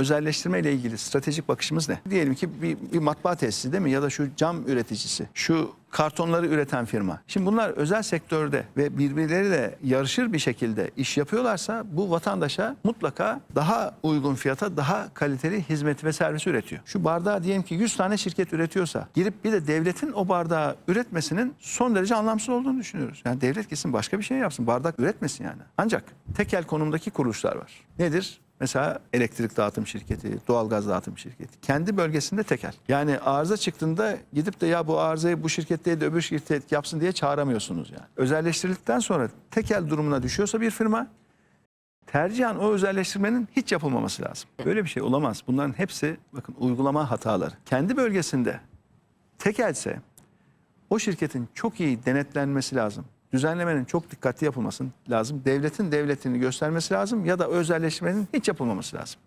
özelleştirme ile ilgili stratejik bakışımız ne? Diyelim ki bir, bir matbaa tesisi değil mi? Ya da şu cam üreticisi, şu kartonları üreten firma. Şimdi bunlar özel sektörde ve birbirleriyle yarışır bir şekilde iş yapıyorlarsa bu vatandaşa mutlaka daha uygun fiyata daha kaliteli hizmet ve servisi üretiyor. Şu bardağı diyelim ki 100 tane şirket üretiyorsa girip bir de devletin o bardağı üretmesinin son derece anlamsız olduğunu düşünüyoruz. Yani devlet kesin başka bir şey yapsın. Bardak üretmesin yani. Ancak tekel konumdaki kuruluşlar var. Nedir? Mesela elektrik dağıtım şirketi, doğalgaz dağıtım şirketi. Kendi bölgesinde tekel. Yani arıza çıktığında gidip de ya bu arızayı bu şirket değil de öbür şirket yapsın diye çağıramıyorsunuz yani. Özelleştirildikten sonra tekel durumuna düşüyorsa bir firma tercihen o özelleştirmenin hiç yapılmaması lazım. Böyle bir şey olamaz. Bunların hepsi bakın uygulama hataları. Kendi bölgesinde tekelse o şirketin çok iyi denetlenmesi lazım. Düzenlemenin çok dikkatli yapılması lazım. Devletin devletini göstermesi lazım ya da özelleştirmenin hiç yapılmaması lazım.